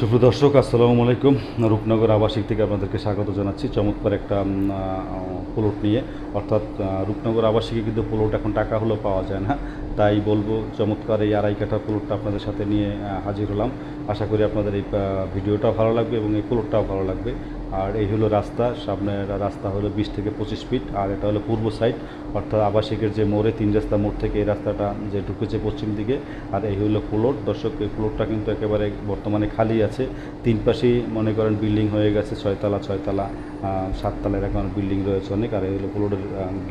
সুপ্রিয় দর্শক, আসসালামু আলাইকুম। রূপনগর আবাসিক থেকে আপনাদেরকে স্বাগত জানাচ্ছি। চমৎকার একটা প্লট নিয়ে। অর্থাৎ রূপনগর আবাসিকে কিন্তু প্লট এখন টাকা হলেও পাওয়া যায় না। তাই বলব, চমৎকার এই আড়াই কাঠা প্লটটা আপনাদের সাথে নিয়ে হাজির হলাম। আশা করি আপনাদের এই ভিডিওটাও ভালো লাগবে এবং এই প্লটটাও ভালো লাগবে। আর এই হলো রাস্তা সামনের রাস্তা হলো বিশ থেকে পঁচিশ ফিট, আর এটা হলো পূর্ব সাইড, অর্থাৎ আবাসিকের যে মোড়ে, তিন রাস্তা মোড় থেকে এই রাস্তাটা যে ঢুকেছে পশ্চিম দিকে, আর এই হলো প্লট দর্শক, এই প্লটটা কিন্তু একেবারে বর্তমানে খালি আছে। তিন পাশেই মনে করেন বিল্ডিং হয়ে গেছে, ছয়তলা ছয়তলা সাততলা এরকম বিল্ডিং রয়েছে অনেক, আর এই হলো প্লটের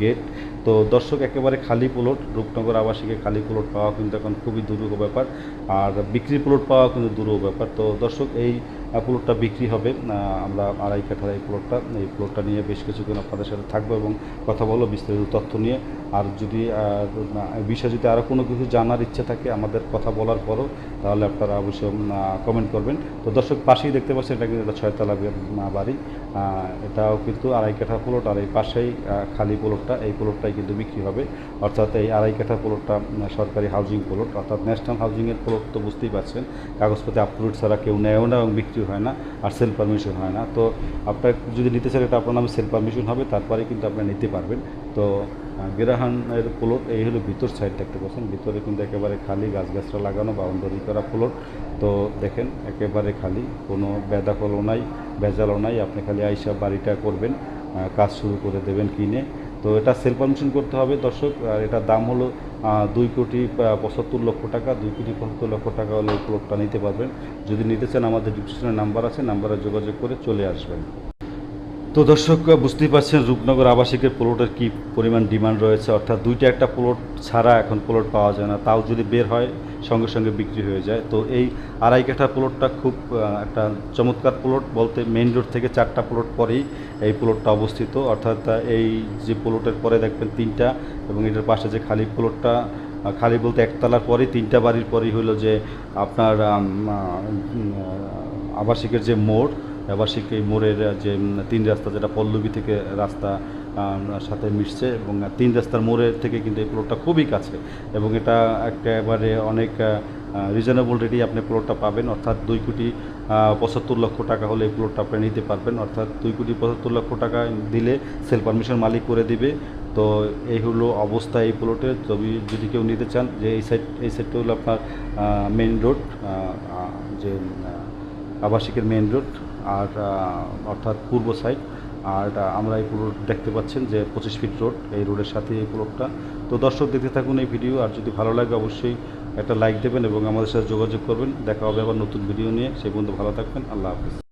গেট। তো দর্শক, একেবারে খালি প্লট রূপনগর আবাসিকে খালি প্লট পাওয়া কিন্তু এখন খুবই দুরূহ ব্যাপার। আর বিক্রি প্লট পাওয়া কিন্তু দুরূহ ব্যাপার। তো দর্শক, এই প্লটটা বিক্রি হবে। আমরা আড়াই কাঠার এই প্লটটা এই প্লটটা নিয়ে বেশ কিছুক্ষণ আপনাদের সাথে থাকব এবং কথা বলব বিস্তারিত তথ্য নিয়ে। আর যদি বিষয়ে যদি আরও কোনো কিছু জানার ইচ্ছা থাকে আমাদের কথা বলার পরও, তাহলে আপনারা অবশ্যই কমেন্ট করবেন। তো দর্শক, পাশেই দেখতে পাচ্ছেন, এটা কিন্তু একটা ছয়তলা বাড়ি। এটাও কিন্তু আড়াই কাঠা প্লট, আর এই পাশেই খালি প্লটটা, এই প্লটটাই কিন্তু বিক্রি হবে। অর্থাৎ এই আড়াই কাঠা প্লটটা সরকারি হাউজিং প্লট, অর্থাৎ ন্যাশনাল হাউজিংয়ের প্লট তো বুঝতেই পারছেন। কাগজপত্রে আপলোড ছাড়া কেউ নেয়ও না এবং বিক্রি হয় না আর সেল পারমিশন হয় না। তো আপনার যদি নিতে চান, এটা আপনার নামে সেল পারমিশন হবে, তারপরে কিন্তু আপনি নিতে পারবেন। তো গেরাহানের প্লট এই হলো ভিতর সাইড দেখতে পাচ্ছেন। ভিতরে কিন্তু একেবারে খালি গাছগাছরা লাগানো, বাউন্ডারি করা প্লট তো দেখেন, একেবারে খালি, কোনো বেদা বেদাকলও নাই বেজালও নাই। আপনি খালি আইসা বাড়িটা করবেন কাজ শুরু করে দেবেন কিনে। তো এটা সেল পারমিশন করতে হবে দর্শক, আর এটার দাম হলো দুই কোটি পঁচাত্তর লক্ষ টাকা, দুই কোটি পঁচাত্তর লক্ষ টাকা হলে এই প্লটটা নিতে পারবেন। যদি নিতে চান, আমাদের ডিসক্রিপশনে নাম্বার আছে নাম্বারে যোগাযোগ করে চলে আসবেন। তো দর্শক, বুঝতেই পারছেন, রূপনগর আবাসিকের প্লটের কি পরিমাণ ডিমান্ড রয়েছে। অর্থাৎ দুইটা একটা প্লট ছাড়া এখন প্লট পাওয়া যায় না। তাও যদি বের হয় সঙ্গে সঙ্গে বিক্রি হয়ে যায়। তো এই আড়াই কাঠা প্লটটা খুব একটা চমৎকার প্লট বলতে মেইন রোড থেকে চারটা প্লট পরেই এই প্লটটা অবস্থিত। অর্থাৎ এই যে প্লটের পরে দেখবেন তিনটা এবং এটার পাশে যে খালি প্লটটা খালি বলতে একতলার পরে তিনটা বাড়ির পরেই হলো যে আপনার আবাসিকের যে মোড়, আবাসিক এই মোড়ের যে তিন রাস্তা যেটা পল্লবী থেকে রাস্তা সাথে মিশছে এবং তিন রাস্তার মোড়ের থেকে কিন্তু এই প্লটটা খুবই কাছে এবং এটা একেবারে অনেক রিজনেবল রেটেই আপনি প্লটটা পাবেন। অর্থাৎ দুই কোটি পঁচাত্তর লক্ষ টাকা হলে এই প্লটটা আপনি নিতে পারবেন। অর্থাৎ দুই কোটি, পঁচাত্তর লক্ষ টাকা দিলে সেল পারমিশন মালিক করে দিবে। তো এই হলো অবস্থা এই প্লটের তবে যদি কেউ নিতে চান, যে এই সাইড এই সাইডটা হলো আপনার মেন রোড যে আবাসিকের মেইন রোড আর অর্থাৎ পূর্ব সাইড আর এটা আমরা এই পুরো দেখতে পাচ্ছেন যে পঁচিশ ফিট রোড এই রোডের সাথে এই প্লটটা তো দর্শক দেখতে থাকুন এই ভিডিও আর যদি ভালো লাগে অবশ্যই একটা লাইক দেবেন এবং আমাদের সাথে যোগাযোগ করবেন। দেখা হবে আবার নতুন ভিডিও নিয়ে। সেই পর্যন্ত ভালো থাকবেন। আল্লাহ হাফিজ।